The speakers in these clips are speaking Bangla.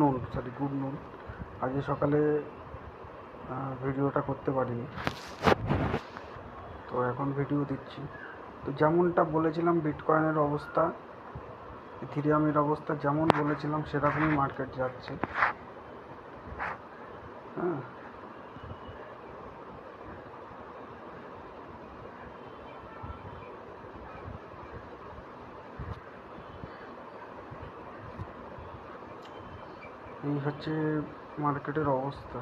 নুন সরি গুড নুন। আজকে সকালে ভিডিওটা করতে পারিনি। তো এখন ভিডিও দিচ্ছি। তো যেমনটা বলেছিলাম বিটকয়েনের অবস্থা ইথিরিয়ামের অবস্থা যেমন বলেছিলাম, সেরকমই মার্কেট যাচ্ছে। হ্যাঁ এই হচ্ছে মার্কেটের অবস্থা।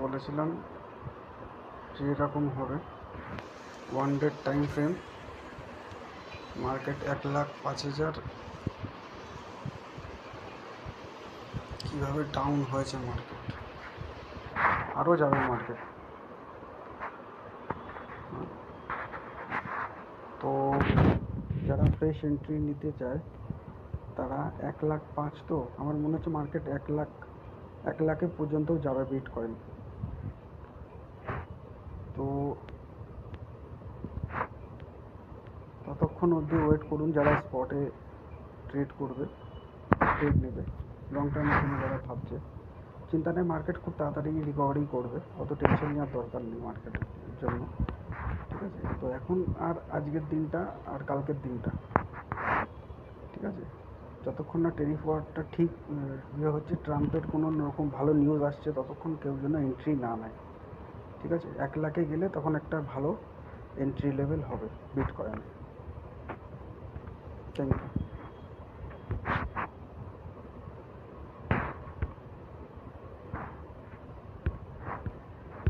বলেছিলাম যে এরকম হবে। One dead time frame market এক লাখ পাঁচ হাজার। কীভাবে ডাউন হয়েছে মার্কেট আরও যাবে মার্কেট তো যারা ফ্রেশ এন্ট্রি নিতে চায়, তারা এক লাখ পাঁচ তো, আমার মনে হচ্ছে মার্কেট এক লাখ, এক লাখে পর্যন্তও যাবে বিট কয়েন তো ততক্ষণ অবধি ওয়েট করুন যারা স্পটে ট্রেড করবে ট্রেড নেবে। লং টার্মের জন্য যারা ভাবছে, চিন্তা নেই মার্কেট খুব তাড়াতাড়ি রিকভারি করবে, অত টেনশন নেওয়ার দরকার নেই মার্কেটের জন্য। ঠিক আছে? তো এখন আর আজকের দিনটা আর কালকের দিনটা। ঠিক আছে? যতক্ষণ না টেরিফ ওয়ারটা ঠিক ইয়ে হচ্ছে, ট্রাম্পের কোনো রকম ভালো নিউজ আসছে, ততক্ষণ কেউ যেন এন্ট্রি না নেয়। ঠিক আছে? এক লাখে গেলে তখন একটা ভালো এন্ট্রি লেভেল হবে বিট কয়েন থ্যাংক ইউ